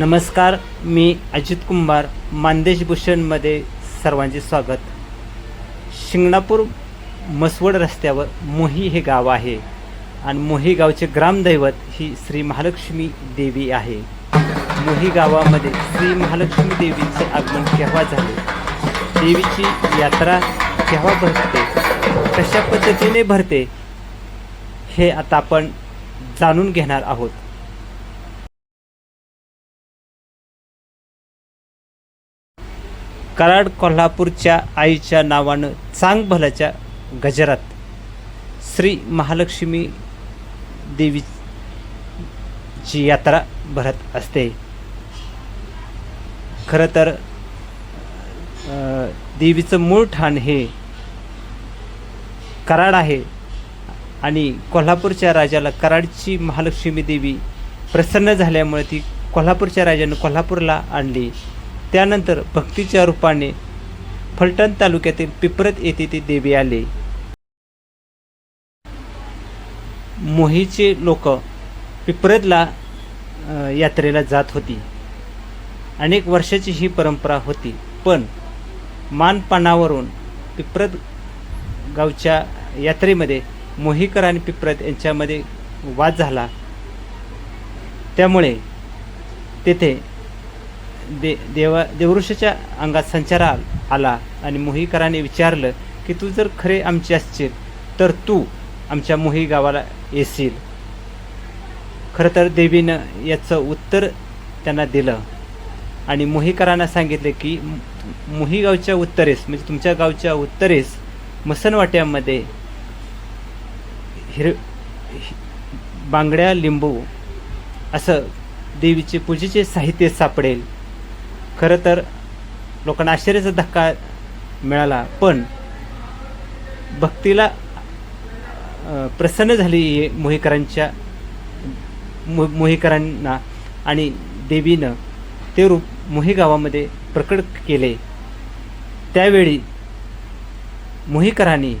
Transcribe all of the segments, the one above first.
नमस्कार मी अजित कुंभार मानदेश भूषणमध्ये सर्वांचे स्वागत. शिंगणापूर मसवड रस्त्यावर मोही हे गाव आहे आणि मोही गावचे ग्रामदैवत ही श्री महालक्ष्मी देवी आहे. मोही गावामध्ये श्री महालक्ष्मी देवीचे आगमन केव्हा झाले? देवीची यात्रा केव्हा भरते? कशा पद्धतीने भरते? हे आता आपण जाणून घेणार आहोत. कराड कोल्हापूरच्या आईच्या नावानं चांग भल्याच्या गजरात श्री महालक्ष्मी देवीची यात्रा भरत असते. खरं तर देवीचं मूळ ठाण हे कराड आहे आणि कोल्हापूरच्या राजाला कराडची महालक्ष्मी देवी प्रसन्न झाल्यामुळे ती कोल्हापूरच्या राजानं कोल्हापूरला आणली. त्यानंतर भक्तीच्या रूपाने फलटण तालुक्यातील पिपरत येथे ते देवी आले. मोहीचे लोक पिपरतला यात्रेला जात होती. अनेक वर्षाची ही परंपरा होती पण मानपानावरून पिपरत गावच्या यात्रेमध्ये मोहीकर आणि पिपरत यांच्यामध्ये वाद झाला. त्यामुळे तेथे दे देवा देवऋषाच्या अंगात संचार आला आणि मोहीकराने विचारलं की तू जर खरे आमचे असशील तर तू आमच्या मोही गावाला येशील. खरं तर देवीनं याचं उत्तर त्यांना दिलं आणि मोहीकरांना सांगितलं की मोही गावच्या उत्तरेस म्हणजे तुमच्या गावच्या उत्तरेस मसनवाट्यामध्ये हिर बांगड्या लिंबू असं देवीचे पूजेचे साहित्य सापडेल. खरं तर लोकांना आश्चर्याचा धक्का मिळाला पण भक्तीला प्रसन्न झाली हे मोहीकरांच्या मो मोहीकरांना आणि देवीनं ते रूप मोही गावामध्ये प्रकट केले. त्यावेळी मोहीकरांनी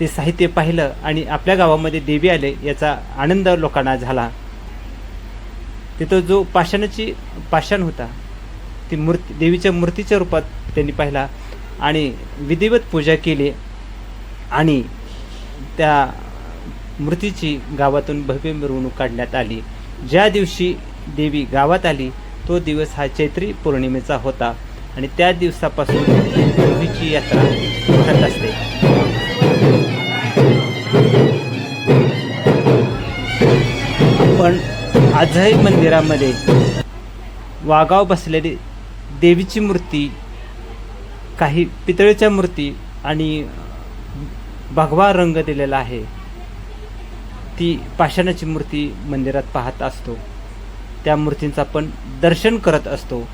ते साहित्य पाहिलं आणि आपल्या गावामध्ये देवी आले याचा आनंद लोकांना झाला. तिथं जो पाषाणाची पाषाण होता ती मूर्ती देवीच्या मूर्तीच्या रूपात त्यांनी पाहिला आणि विधिवत पूजा केली आणि त्या मूर्तीची गावातून भव्य मिरवणूक काढण्यात आली. ज्या दिवशी देवी गावात आली तो दिवस हा चैत्री पौर्णिमेचा होता आणि त्या दिवसापासून देवीची यात्रा करत असते. पण आजही मंदिरामध्ये वागाव बसलेली देवीची मूर्ती काही पितळीच्या मूर्ती आणि भगवा रंग दिलेला आहे. ती पाषाणाची मूर्ती मंदिरात पाहत असतो. त्या मूर्तींचा आपण दर्शन करत असतो.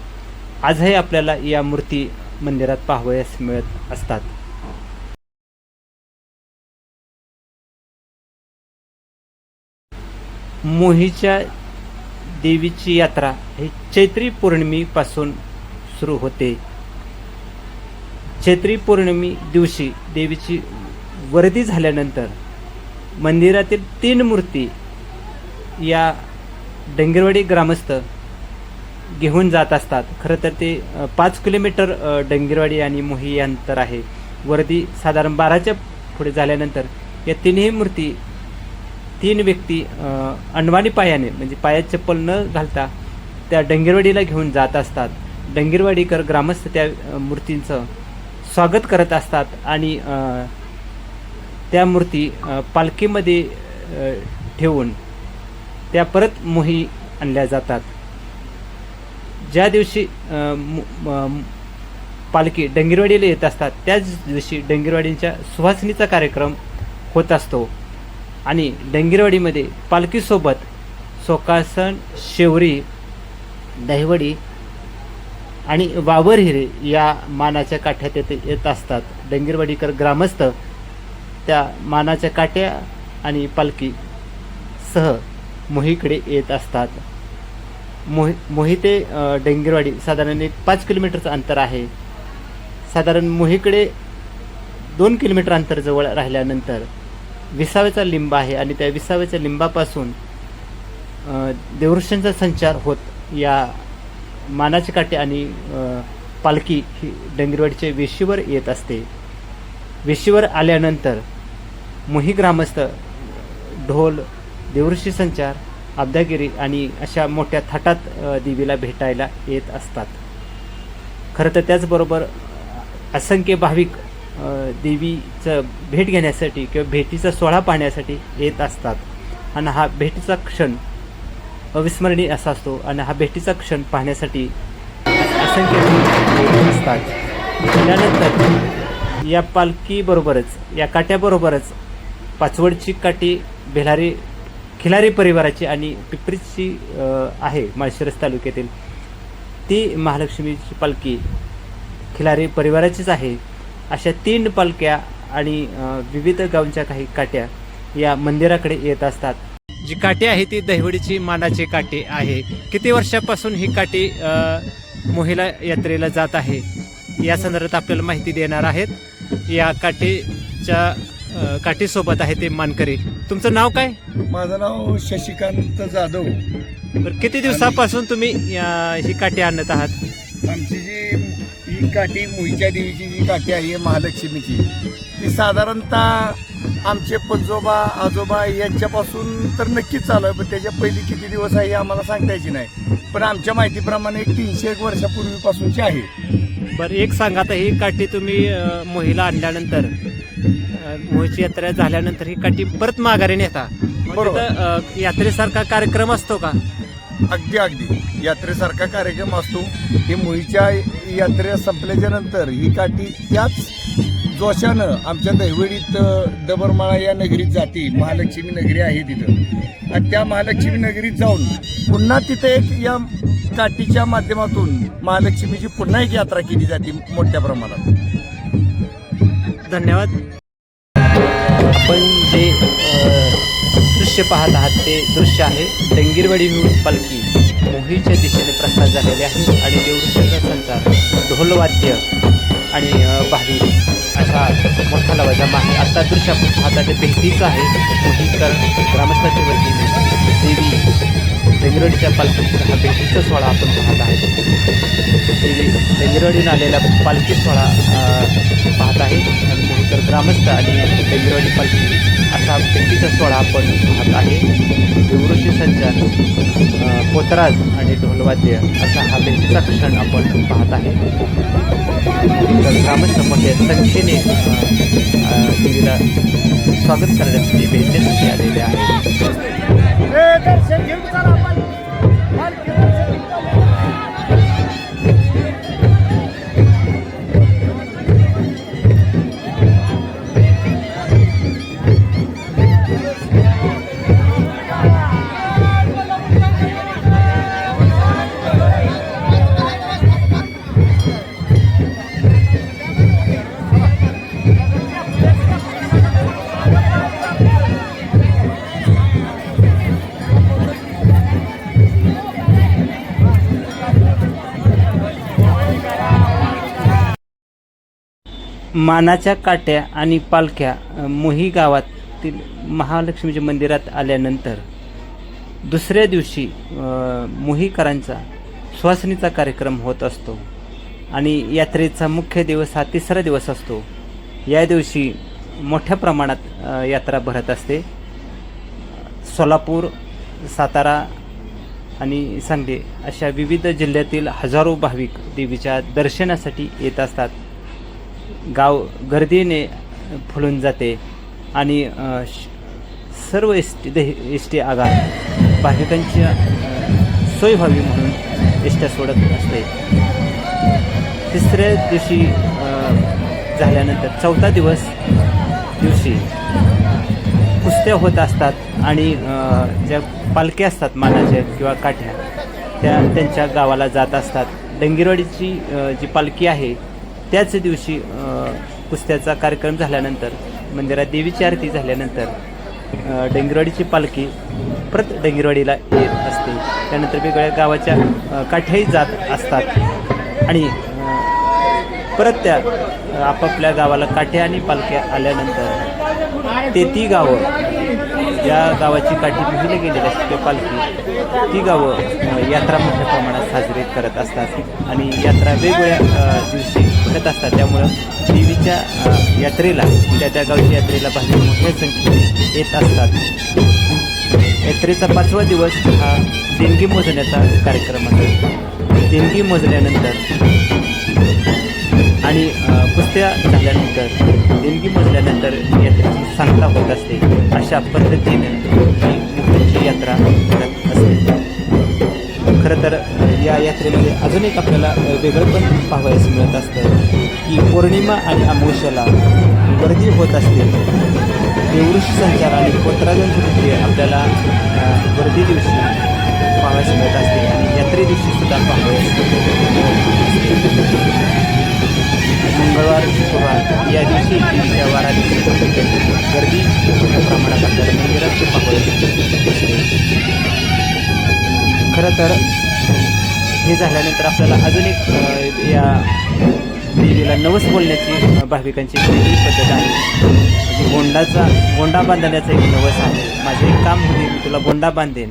आजही आपल्याला या मूर्ती मंदिरात पाहावयास मिळत असतात. मोहीच्या देवीची यात्रा ही चैत्री पौर्णिमेपासून सुरू होते. चैत्री पौर्णिमे दिवशी देवीची वर्दी झाल्यानंतर मंदिरातील तीन मूर्ती या डंगरवाडी ग्रामस्थ घेऊन जात असतात. खरं तर ते पाच किलोमीटर अ, आणि मोही अंतर आहे. वर्दी साधारण बाराच्या पुढे झाल्यानंतर या तिन्ही मूर्ती तीन व्यक्ती अनवाणी पायाने म्हणजे पायात चप्पल न घालता त्या डंगेरवाडीला घेऊन जात असतात. डंगेरवाडीकर ग्रामस्थ त्या मूर्तींचं स्वागत करत असतात आणि त्या मूर्ती पालखीमध्ये ठेवून त्या परत मोही आणल्या जातात. ज्या दिवशी मु- पालखी डंगेरवाडीला येत असतात त्याच दिवशी डंगेरवाडींच्या सुवासनीचा कार्यक्रम होत असतो. आणि डंगिरवाडीमध्ये पालखीसोबत सोकासन शेवरी दहिवडी आणि वावर हिरे या मानाच्या काठ्यात येते येत असतात. डंगीरवाडीकर ग्रामस्थ त्या मानाच्या काट्या आणि पालखी सह मोहीकडे येत असतात. मोहि मोही ते अ, साधारण एक पाच किलोमीटरचं अंतर आहे. साधारण मोहीकडे दोन किलोमीटर अंतर जवळ राहिल्यानंतर विसाव्याचा लिंब आहे आणि त्या विसाव्याच्या लिंबापासून अ, संचार होत. या मानाचे काटे आणि पालखी ही डंगरवाडीच्या वेशीवर येत असते. वेशीवर आल्यानंतर मोही ग्रामस्थ ढोल देवऋषी संचार अब्दागिरी आणि अशा मोठ्या थाटात देवीला भेटायला येत असतात. खरं तर त्याचबरोबर असंख्य भाविक देवीचं भेट घेण्यासाठी किंवा भेटीचा सोहळा पाहण्यासाठी येत असतात. आणि हा भेटीचा क्षण अविस्मरणीय असा असतो आणि हा भेटीचा क्षण पाहण्यासाठी असंख्य असतात. त्यानंतर या पालखीबरोबरच या काट्याबरोबरच पाचवडची काठी बेलारी खिलारी परिवाराची आणि पिपरीची आहे माळशिरस तालुक्यातील. ती महालक्ष्मीची पालखी खिलारी परिवाराचीच आहे. अशा तीन पालख्या आणि विविध गावच्या काही काट्या या मंदिराकडे येत असतात. जी काठी आहे ती दहिवडीची मानाची काठी आहे. किती वर्षापासून ही काठी मोहिला यात्रेला जात आहे? या संदर्भात आपल्याला माहिती देणार आहेत. या काठीच्या काठीसोबत आहे ते मानकरी. तुमचं नाव काय? माझं नाव शशिकांत जाधव. बरं, किती दिवसापासून तुम्ही ही काठी आणत आहात? आमची जी ही काठी मुईच्या देवीची जी काठी आहे महालक्ष्मीची. ती साधारणतः आमचे पंजोबा आजोबा यांच्यापासून तर नक्कीच चालू आहे पण त्याच्या पहिली किती दिवस आहे हे आम्हाला सांगता यायची नाही. पण आमच्या माहितीप्रमाणे एक तीनशे एक वर्षापूर्वीपासूनची आहे. बरं एक सांगा आता ही काठी तुम्ही मोहीला आणल्यानंतर मोहीची यात्रा झाल्यानंतर ही काठी परत माघारी नेता. बरोबर. यात्रेसारखा कार्यक्रम असतो का? अगदी अगदी. यात्रेसारखा कार्यक्रम असतो. ही मुळीच्या यात्रे संपल्याच्या नंतर ही काठी त्याच जोशानं आमच्या दैवडीत दबरमाळा या नगरीत जाते. महालक्ष्मी नगरी आहे तिथं. आणि त्या महालक्ष्मी नगरीत जाऊन पुन्हा तिथे एक या काठीच्या माध्यमातून महालक्ष्मीची पुन्हा एक यात्रा केली जाते मोठ्या प्रमाणात. धन्यवाद. आपण जे दृश्य पाहत आहात ते दृश्य आहे डंगीरवाडी पालखी. मोहीच्या दिशेने प्रसार झालेले आहे आणि देवऋषाचा संचार ढोलवाद्य आणि भावी अशा मोठा लवाजामा आहे. आता दृश्य आपण पाहता ते भेटीचं आहे मोहीकर ग्रामस्थाच्या वतीने. देवी. डंगरवाडीच्या पालखीचा हा भेटीचा सोहळा आपण पाहत आहे. देवी आलेला पालखी सोहळा पाहत आहे. तर ग्रामस्थ आणि डंगरवाडी पालखी असा भेटीचा सोहळा आपण पाहत आहे. देवऋषी संचार पोतराज आणि ढोलवाद्य असा हा भेटीचा क्षण आपण पाहत आहे. तर ग्रामस्थ मोठ्या संख्येने देवीला स्वागत करण्यासाठी भेटण्यासाठी आलेले आहे मानाच्या काट्या आणि पालख्या मोही गावातील महालक्ष्मीच्या मंदिरात आल्यानंतर दुसऱ्या दिवशी मोहीकरांचा सुवासनीचा कार्यक्रम होत असतो आणि यात्रेचा मुख्य दिवस हा तिसरा दिवस असतो. या दिवशी मोठ्या प्रमाणात यात्रा भरत असते. सोलापूर सातारा आणि सांगली अशा विविध जिल्ह्यातील हजारो भाविक देवीच्या दर्शनासाठी येत असतात. गाव गर्दीने फुलून जाते आणि सर्व एस टी एस टी आगार भाविकांच्या सोय व्हावी म्हणून एस ट्या सोडत असते. तिसऱ्या दिवशी झाल्यानंतर चौथा दिवस दिवशी कुस्त्या होत असतात आणि ज्या पालख्या असतात मानाच्या किंवा काठ्या त्या त्यांच्या गावाला जात असतात. डंगेरवाडीची जी पालखी आहे त्याच दिवशी कुस्त्याचा कार्यक्रम झाल्यानंतर मंदिरात देवीची आरती झाल्यानंतर डेंगरवाडीची पालखी परत डेंगरवाडीला येत असते. त्यानंतर वेगवेगळ्या गावाच्या काठ्याही जात असतात. आणि परत त्या आपापल्या गावाला काठ्या आणि पालख्या आल्यानंतर तेती गावं या गावाची काठी पिहिली गेलेली असते पालखी. ती गावं यात्रा मोठ्या प्रमाणात साजरी करत असतात. आणि यात्रा वेगवेगळ्या दिवशी भरत असतात. त्यामुळं देवीच्या यात्रेला त्या त्या गावच्या यात्रेला भाविक मोठ्या संख्येने येत असतात. यात्रेचा पाचवा दिवस हा देणगी मोजण्याचा कार्यक्रम असतो. देणगी मोजल्यानंतर आणि कुस्त्या झाल्यानंतर यात्रेची होत असते. अशा पद्धतीने ही मुक्तीची यात्रा करत असते. खरं तर या यात्रेमध्ये अजून एक आपल्याला वेगळं पण पाहावयास मिळत असतं की पौर्णिमा आणि अमावस्याला गर्दी होत असते. देवऋषी संचार आणि पोत्राजांची नृत्य आपल्याला गर्दी दिवशी पाहावयास मिळत असते आणि यात्रे दिवशी सुद्धा पाहावयास मिळत असते. मंगळवार शुक्रवार या दिवशी देवीच्या दिवशी गर्दी मोठ्या प्रमाणात आपल्याला मंदिरात दिसते खरं तर हे झाल्यानंतर आपल्याला अजून एक या देवीला नवस बोलण्याची भाविकांची वेगळी पद्धत आहे. म्हणजे गोंडाचा गोंडा बांधण्याचं एक नवस आहे. माझे एक काम होते मी तुला गोंडा बांधेन.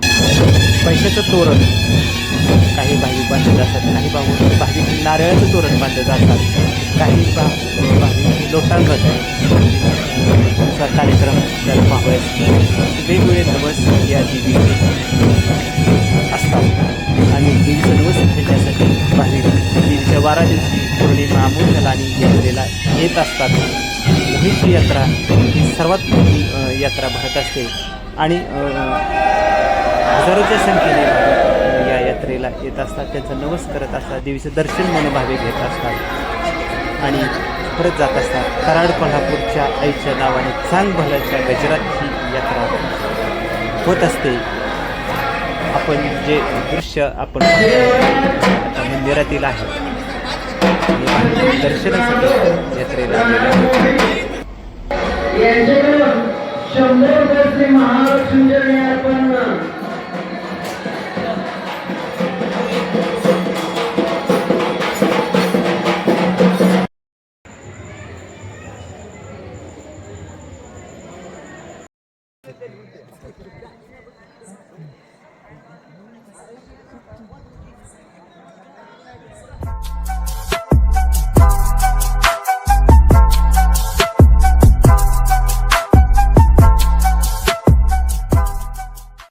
पैशाचं तोरण काही भाविक बांधत असतात काही भाऊ भाविक नारळाचं तोरण बांधत असतात काही भा भाविक लोटांगण कार्यक्रम त्याला पाहावयास वेगवेगळे नवस या देवीचे असतात. आणि देवीचं नवस फेडण्यासाठी भाविक देवीच्या बारा दिवशी पौर्णिमा अमोशाला आणि यात्रेला येत असतात. मोहीची यात्रा ही सर्वात मोठी यात्रा भरत असते आणि हजारोच्या संख्येने यात्रेला येत असतात. त्यांचा नवस करत असतात. देवीचं दर्शन म्हणून भाविक घेत असतात. आणि परत जात असतात. कराड कोल्हापूरच्या आईच्या नावाने चांग भल्याच्या गजरात ही यात्रा होत असते. आपण जे दृश्य आपण आता मंदिरातील आहे. आणि दर्शनासाठी यात्रेला